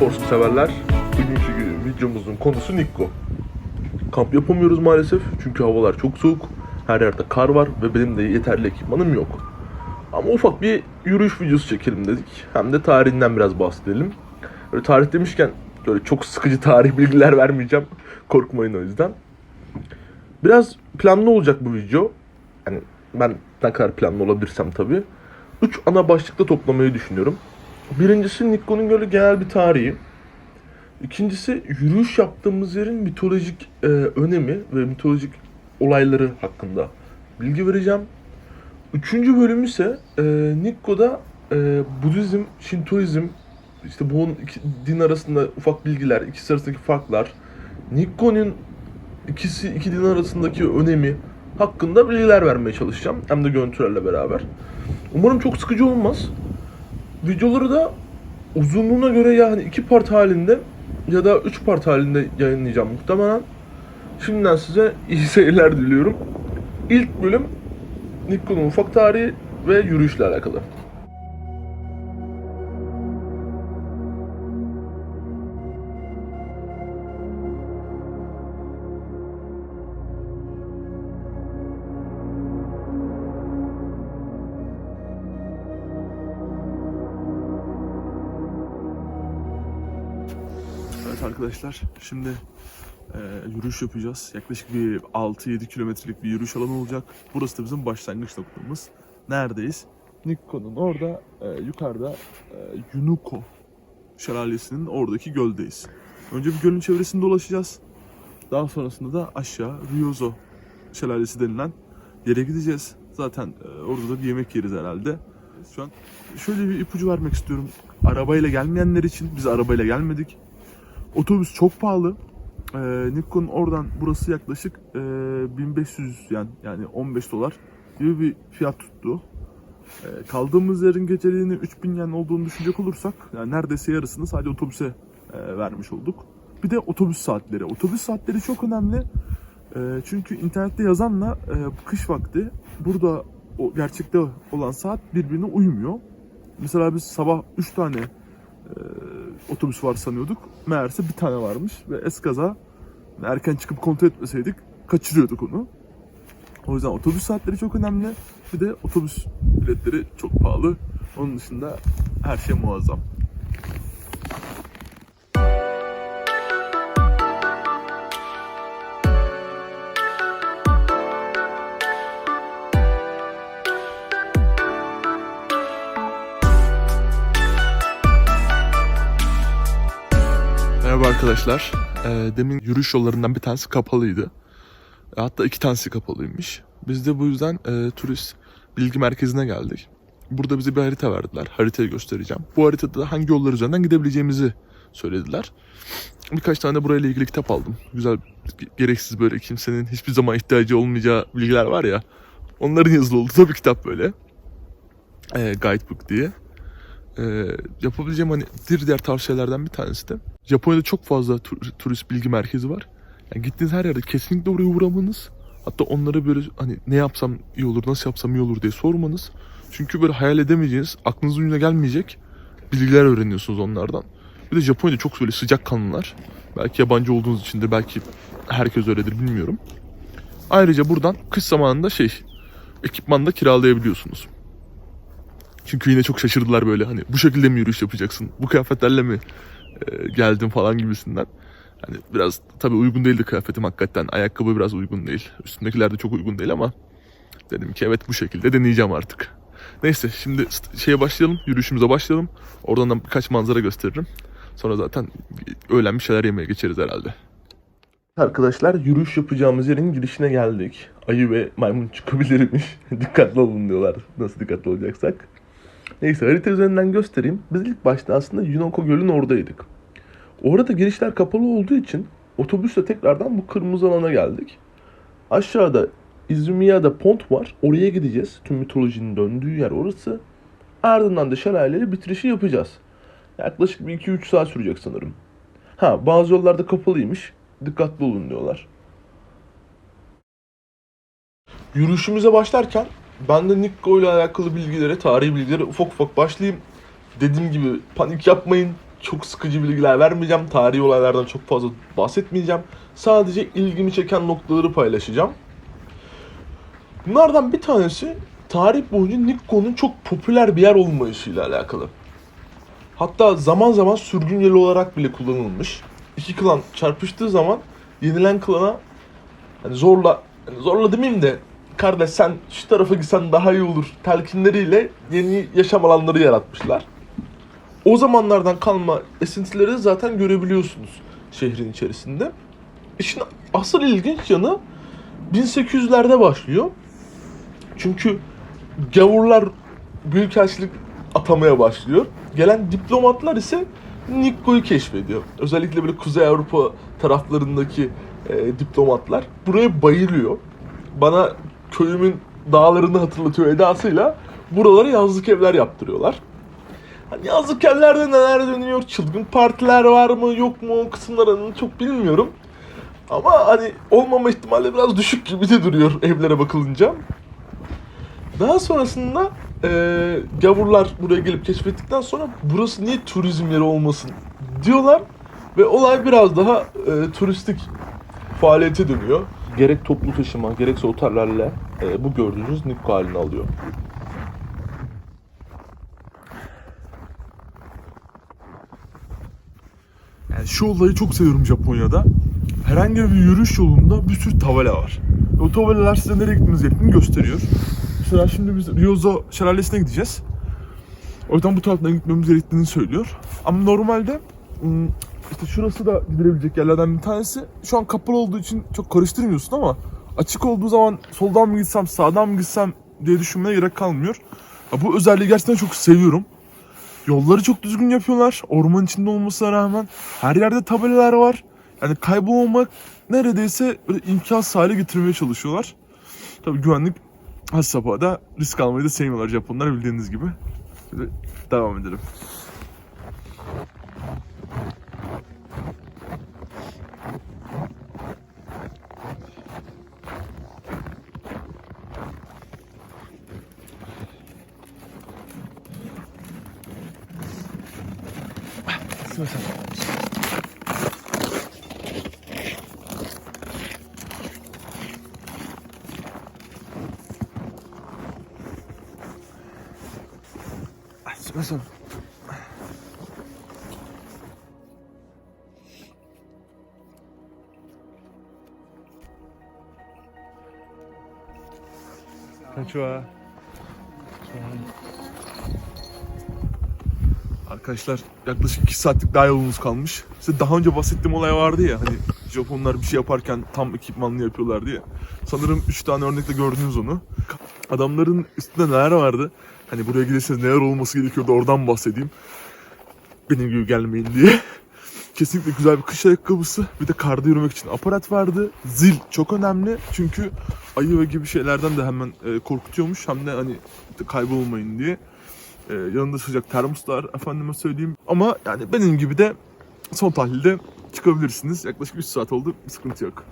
Forsk severler. Bugünkü videomuzun konusu Nikko. Kamp yapamıyoruz maalesef çünkü havalar çok soğuk. Her yerde kar var ve benim de yeterli ekipmanım yok. Ama ufak bir yürüyüş videosu çekelim dedik. Hem de tarihinden biraz bahsedelim. Böyle tarih demişken böyle çok sıkıcı tarih bilgiler vermeyeceğim. Korkmayın o yüzden. Biraz planlı olacak bu video. Yani ben ne kadar planlı olabilirsem tabii. Üç ana başlıkta toplamayı düşünüyorum. Birincisi Nikko'nun böyle genel bir tarihi. İkincisi yürüyüş yaptığımız yerin mitolojik e, önemi ve mitolojik olayları hakkında bilgi vereceğim. Üçüncü bölüm ise e, Nikko'da e, Budizm, Şintoizm, işte bu iki din arasında ufak bilgiler, ikisi arasındaki farklar, Nikko'nun ikisi iki din arasındaki önemi hakkında bilgiler vermeye çalışacağım. Hem de görüntülerle beraber. Umarım çok sıkıcı olmaz. Videoları da uzunluğuna göre yani iki part halinde ya da üç part halinde yayınlayacağım muhtemelen. Şimdiden size iyi seyirler diliyorum. İlk bölüm Nikko'nun ufak tarihi ve yürüyüşle alakalı. Arkadaşlar şimdi e, yürüyüş yapacağız. Yaklaşık bir 6-7 kilometrelik bir yürüyüş alanı olacak. Burası da bizim başlangıç noktamız. Neredeyiz? Nikko'nun orada e, yukarıda e, Yunuko şelalesinin oradaki göldeyiz. Önce bir gölün çevresinde dolaşacağız. Daha sonrasında da aşağı Ryozo şelalesi denilen yere gideceğiz. Zaten e, orada da bir yemek yeriz herhalde. Şu an şöyle bir ipucu vermek istiyorum. Arabayla gelmeyenler için biz arabayla gelmedik. Otobüs çok pahalı. Ee, Nikko'nun oradan burası yaklaşık e, 1500 yani yani 15 dolar gibi bir fiyat tuttu. Ee, kaldığımız yerin geceliğini 3000 yen olduğunu düşünecek olursak yani neredeyse yarısını sadece otobüse e, vermiş olduk. Bir de otobüs saatleri. Otobüs saatleri çok önemli. E, çünkü internette yazanla e, kış vakti burada o gerçekte olan saat birbirine uymuyor. Mesela biz sabah 3 tane e, otobüs var sanıyorduk. Meğerse bir tane varmış ve eskaza erken çıkıp kontrol etmeseydik kaçırıyorduk onu. O yüzden otobüs saatleri çok önemli. Bir de otobüs biletleri çok pahalı. Onun dışında her şey muazzam. Arkadaşlar. Ee, demin yürüyüş yollarından bir tanesi kapalıydı. E, Hatta iki tanesi kapalıymış. Biz de bu yüzden e, turist bilgi merkezine geldik. Burada bize bir harita verdiler. Haritayı göstereceğim. Bu haritada da hangi yollar üzerinden gidebileceğimizi söylediler. Birkaç tane de burayla ilgili kitap aldım. Güzel, gereksiz böyle kimsenin hiçbir zaman ihtiyacı olmayacağı bilgiler var ya. Onların yazılı olduğu da bir kitap böyle. E, guidebook diye. E, yapabileceğim hani diğer tavsiyelerden bir tanesi de Japonya'da çok fazla tur- turist bilgi merkezi var. Yani gittiğiniz her yerde kesinlikle oraya uğramanız. Hatta onlara böyle hani ne yapsam iyi olur, nasıl yapsam iyi olur diye sormanız. Çünkü böyle hayal edemeyeceğiniz, aklınızın ucuna gelmeyecek bilgiler öğreniyorsunuz onlardan. Bir de Japonya'da çok böyle sıcak kanlılar. Belki yabancı olduğunuz için de belki herkes öyledir bilmiyorum. Ayrıca buradan kış zamanında şey ekipman da kiralayabiliyorsunuz. Çünkü yine çok şaşırdılar böyle hani bu şekilde mi yürüyüş yapacaksın? Bu kıyafetlerle mi e, geldim falan gibisinden. Hani biraz tabii uygun değildi kıyafetim hakikaten. Ayakkabı biraz uygun değil. Üstündekiler de çok uygun değil ama dedim ki evet bu şekilde deneyeceğim artık. Neyse şimdi şeye başlayalım. Yürüyüşümüze başlayalım. Oradan da birkaç manzara gösteririm. Sonra zaten öğlen bir şeyler yemeye geçeriz herhalde. Arkadaşlar yürüyüş yapacağımız yerin girişine geldik. Ayı ve maymun çıkabilirmiş. dikkatli olun diyorlar. Nasıl dikkatli olacaksak. Neyse harita üzerinden göstereyim. Biz ilk başta aslında Yunoko Gölü'nün oradaydık. Orada girişler kapalı olduğu için otobüsle tekrardan bu kırmızı alana geldik. Aşağıda Izumiya'da pont var. Oraya gideceğiz. Tüm mitolojinin döndüğü yer orası. Ardından da şelaleyle bitirişi yapacağız. Yaklaşık bir 2-3 saat sürecek sanırım. Ha bazı yollarda kapalıymış. Dikkatli olun diyorlar. Yürüyüşümüze başlarken ben de Nikko ile alakalı bilgilere, tarihi bilgilere ufak ufak başlayayım. Dediğim gibi panik yapmayın. çok sıkıcı bilgiler vermeyeceğim. Tarihi olaylardan çok fazla bahsetmeyeceğim. Sadece ilgimi çeken noktaları paylaşacağım. Bunlardan bir tanesi tarih boyunca Nikko'nun çok popüler bir yer olmayışıyla alakalı. Hatta zaman zaman sürgün yeri olarak bile kullanılmış. İki klan çarpıştığı zaman yenilen klana hani zorla hani zorla demeyeyim de kardeş sen şu tarafa gitsen daha iyi olur telkinleriyle yeni yaşam alanları yaratmışlar. O zamanlardan kalma esintileri zaten görebiliyorsunuz şehrin içerisinde. İşin asıl ilginç yanı 1800'lerde başlıyor. Çünkü gavurlar büyükelçilik atamaya başlıyor. Gelen diplomatlar ise Nikko'yu keşfediyor. Özellikle böyle Kuzey Avrupa taraflarındaki e, diplomatlar buraya bayılıyor. Bana köyümün dağlarını hatırlatıyor edasıyla buralara yazlık evler yaptırıyorlar. Hani yazlık evlerde neler dönüyor, çılgın partiler var mı yok mu o kısımlarını çok bilmiyorum. Ama hani olmama ihtimali biraz düşük gibi de duruyor evlere bakılınca. Daha sonrasında eee gavurlar buraya gelip keşfettikten sonra burası niye turizm yeri olmasın diyorlar ve olay biraz daha eee, turistik faaliyete dönüyor. Gerek toplu taşıma gerekse otellerle eee, bu gördüğünüz Nikko halini alıyor. Yani şu olayı çok seviyorum Japonya'da. Herhangi bir yürüyüş yolunda bir sürü tabela var. O tabelalar size nereye gitmeniz gerektiğini gösteriyor. Mesela şimdi biz Ryozo şelalesine gideceğiz. O yüzden bu taraftan gitmemiz gerektiğini söylüyor. Ama normalde işte şurası da gidilebilecek yerlerden bir tanesi. Şu an kapalı olduğu için çok karıştırmıyorsun ama açık olduğu zaman soldan mı gitsem sağdan mı gitsem diye düşünmeye gerek kalmıyor. Ya bu özelliği gerçekten çok seviyorum. Yolları çok düzgün yapıyorlar. Orman içinde olmasına rağmen her yerde tabelalar var. Yani kaybolmamak neredeyse böyle imkansız hale getirmeye çalışıyorlar. Tabii güvenlik has safhada risk almayı da sevmiyorlar Japonlar bildiğiniz gibi. Şöyle devam edelim. Ah, すみません。こんにちは。 Arkadaşlar yaklaşık 2 saatlik daha yolumuz kalmış. Size daha önce bahsettiğim olay vardı ya hani Japonlar bir şey yaparken tam ekipmanlı yapıyorlar diye. Sanırım 3 tane örnekle gördünüz onu. Adamların üstünde neler vardı? Hani buraya giderseniz neler olması gerekiyordu oradan bahsedeyim. Benim gibi gelmeyin diye. Kesinlikle güzel bir kış ayakkabısı. Bir de karda yürümek için aparat vardı. Zil çok önemli. Çünkü ayı ve gibi şeylerden de hemen e, korkutuyormuş. Hem de hani kaybolmayın diye. Ee, yanında sıcak termoslar efendime söyleyeyim. Ama yani benim gibi de son tahlilde çıkabilirsiniz. Yaklaşık 3 saat oldu. Bir sıkıntı yok.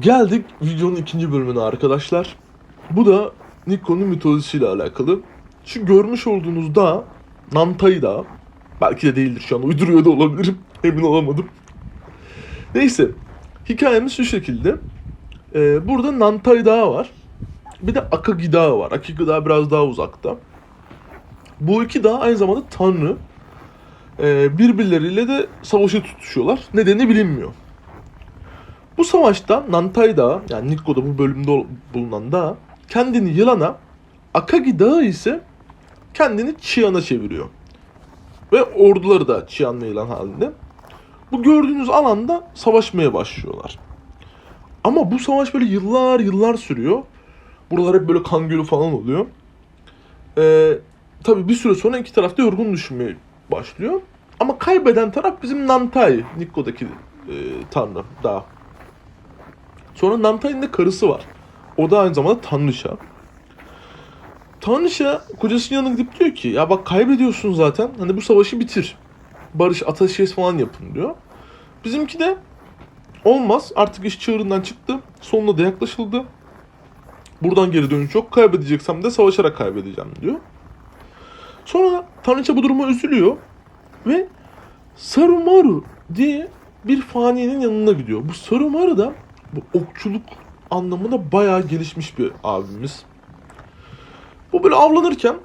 Geldik videonun ikinci bölümüne arkadaşlar. Bu da Nikko'nun mitolojisiyle alakalı. Şu görmüş olduğunuz dağ Nantay Dağı. Belki de değildir şu an uyduruyor da olabilirim. Emin olamadım. Neyse. Hikayemiz şu şekilde. Ee, burada Nantay Dağı var. Bir de Akagi Dağı var. Akagi Dağı biraz daha uzakta. Bu iki dağ aynı zamanda tanrı. Ee, birbirleriyle de savaşı tutuşuyorlar. Nedeni bilinmiyor. Bu savaşta Nantay Dağı, yani Nikko'da bu bölümde bulunan dağ, kendini yılana, Akagi Dağı ise kendini Chiyan'a çeviriyor. Ve orduları da Chiyan ve yılan halinde. Bu gördüğünüz alanda savaşmaya başlıyorlar. Ama bu savaş böyle yıllar yıllar sürüyor. Buralar hep böyle kan gölü falan oluyor. Ee, tabii bir süre sonra iki taraf da yorgun düşünmeye başlıyor. Ama kaybeden taraf bizim Nantai, Nikko'daki e, tanrı dağ. Sonra Nantai'nin de karısı var. O da aynı zamanda tanrıça. Tanrıça kocasının yanına gidip diyor ki ya bak kaybediyorsun zaten. Hani bu savaşı bitir. Barış ateşkes falan yapın diyor. Bizimki de olmaz. Artık iş çığırından çıktı. Sonuna da yaklaşıldı. Buradan geri dönüş yok. Kaybedeceksem de savaşarak kaybedeceğim diyor. Sonra Tanrıça bu duruma üzülüyor. Ve Sarumaru diye bir faninin yanına gidiyor. Bu Sarumaru da bu okçuluk anlamında bayağı gelişmiş bir abimiz. Bu böyle avlanırken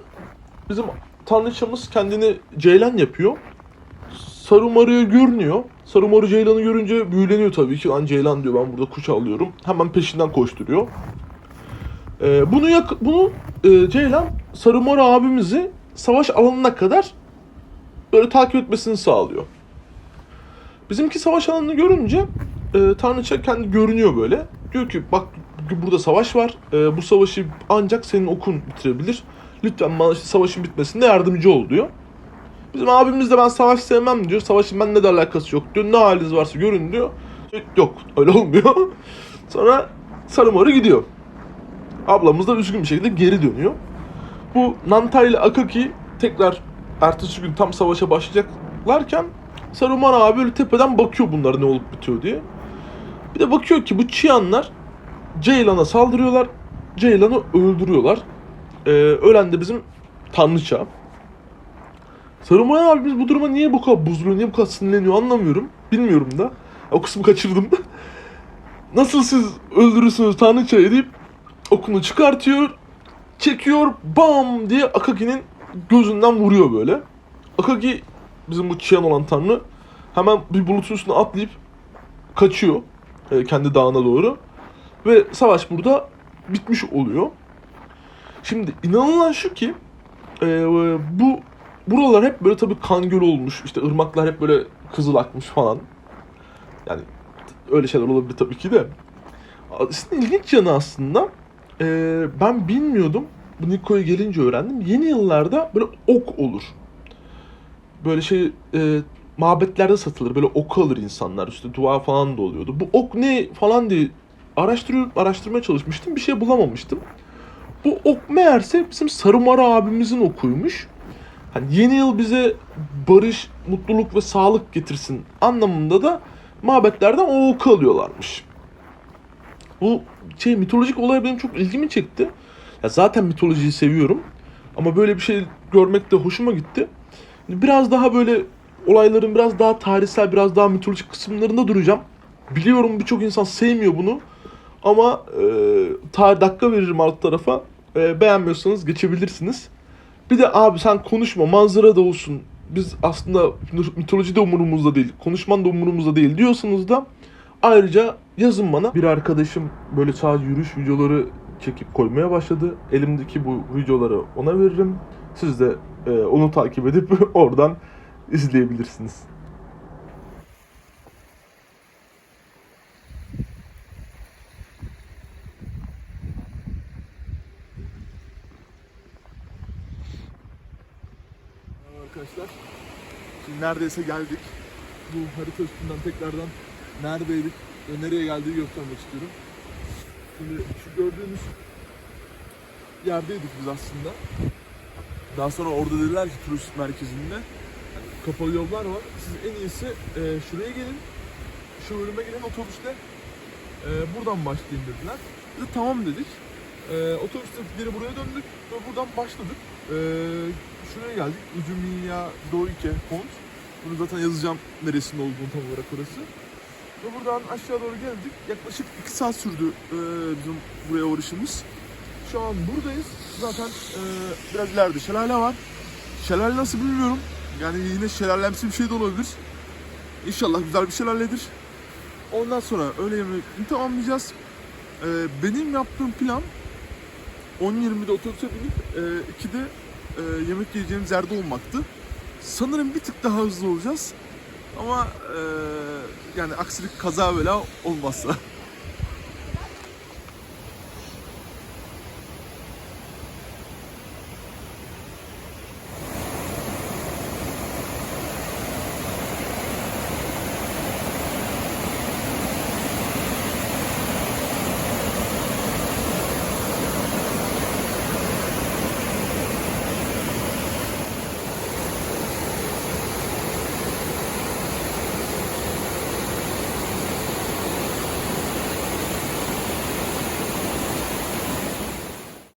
bizim tanrıçamız kendini ceylan yapıyor. Sarumaru'ya görünüyor. Sarumaru Ceylan'ı görünce büyüleniyor tabii ki. Lan Ceylan diyor ben burada kuş alıyorum. Hemen peşinden koşturuyor. Ee, bunu yak bunu e, Ceylan Sarumaru abimizi savaş alanına kadar böyle takip etmesini sağlıyor. Bizimki savaş alanını görünce e, Tanrıça kendi görünüyor böyle. Diyor ki bak burada savaş var. E, bu savaşı ancak senin okun bitirebilir. Lütfen bana işte savaşın bitmesinde yardımcı ol diyor. Bizim abimiz de ben savaş sevmem diyor. Savaşın benimle de alakası yok diyor. Ne haliniz varsa görün diyor. Yok öyle olmuyor. Sonra Sarımarı gidiyor. Ablamız da üzgün bir şekilde geri dönüyor. Bu Nantay ile Akaki tekrar ertesi gün tam savaşa başlayacaklarken Saruman abi böyle tepeden bakıyor bunlara ne olup bitiyor diye. Bir de bakıyor ki bu Çiyanlar Ceylan'a saldırıyorlar. Ceylan'ı öldürüyorlar. Ee, ölen de bizim Tanrıça. Saruman abimiz bu duruma niye bu kadar bozuluyor, niye bu kadar sinirleniyor anlamıyorum. Bilmiyorum da. O kısmı kaçırdım. Nasıl siz öldürürsünüz Tanrıça'yı deyip okunu çıkartıyor, çekiyor, bam diye Akaki'nin gözünden vuruyor böyle. Akaki bizim bu Çiyan olan tanrı hemen bir bulutun üstüne atlayıp kaçıyor e, kendi dağına doğru. Ve savaş burada bitmiş oluyor. Şimdi inanılan şu ki e, bu buralar hep böyle tabii kan gölü olmuş. İşte ırmaklar hep böyle kızıl akmış falan. Yani öyle şeyler olabilir tabii ki de. Aslında ilginç yanı aslında e, ben bilmiyordum. Bu Niko'ya gelince öğrendim. Yeni yıllarda böyle ok olur. Böyle şey e, mabetlerde satılır. Böyle ok alır insanlar. İşte dua falan da oluyordu. Bu ok ne falan diye araştırıyor, araştırmaya çalışmıştım. Bir şey bulamamıştım. Bu ok meğerse bizim Sarımara abimizin okuymuş. Hani yeni yıl bize barış, mutluluk ve sağlık getirsin anlamında da mabetlerden o oku alıyorlarmış. Bu şey mitolojik olay benim çok ilgimi çekti. Ya zaten mitolojiyi seviyorum. Ama böyle bir şey görmek de hoşuma gitti. Biraz daha böyle olayların biraz daha tarihsel, biraz daha mitolojik kısımlarında duracağım. Biliyorum birçok insan sevmiyor bunu. Ama e, tarih dakika veririm alt tarafa. E, beğenmiyorsanız geçebilirsiniz. Bir de abi sen konuşma manzara da olsun. Biz aslında mitoloji de umurumuzda değil. Konuşman da umurumuzda değil diyorsanız da ayrıca yazın bana. Bir arkadaşım böyle sadece yürüyüş videoları çekip koymaya başladı. Elimdeki bu videoları ona veririm. Siz de e, onu takip edip oradan izleyebilirsiniz. Arkadaşlar. Şimdi neredeyse geldik. Bu harita üstünden tekrardan neredeydik ve nereye geldiği göstermek istiyorum. Şimdi şu gördüğünüz yerdeydik biz aslında. Daha sonra orada dediler ki turist merkezinde kapalı yollar var. Siz en iyisi e, şuraya gelin. Şu bölüme gelin otobüsle. E, buradan başlayın dediler. Biz de tamam dedik. Ee, otobüste geri buraya döndük ve buradan başladık. Ee, şuraya geldik. Ucumiya Doike Pont. Bunu zaten yazacağım neresinde olduğunu tam olarak orası. Ve buradan aşağı doğru geldik. Yaklaşık 2 saat sürdü ee, bizim buraya varışımız. Şu an buradayız. Zaten ee, biraz ileride şelale var. Şelale nasıl bilmiyorum. Yani yine şelalemsi bir şey de olabilir. İnşallah güzel bir şelaledir. Ondan sonra öğle yemeğini tamamlayacağız. Ee, benim yaptığım plan 10.20'de otobüse binip e, 2'de e, yemek yiyeceğimiz yerde olmaktı. Sanırım bir tık daha hızlı olacağız. Ama e, yani aksilik kaza bela olmazsa.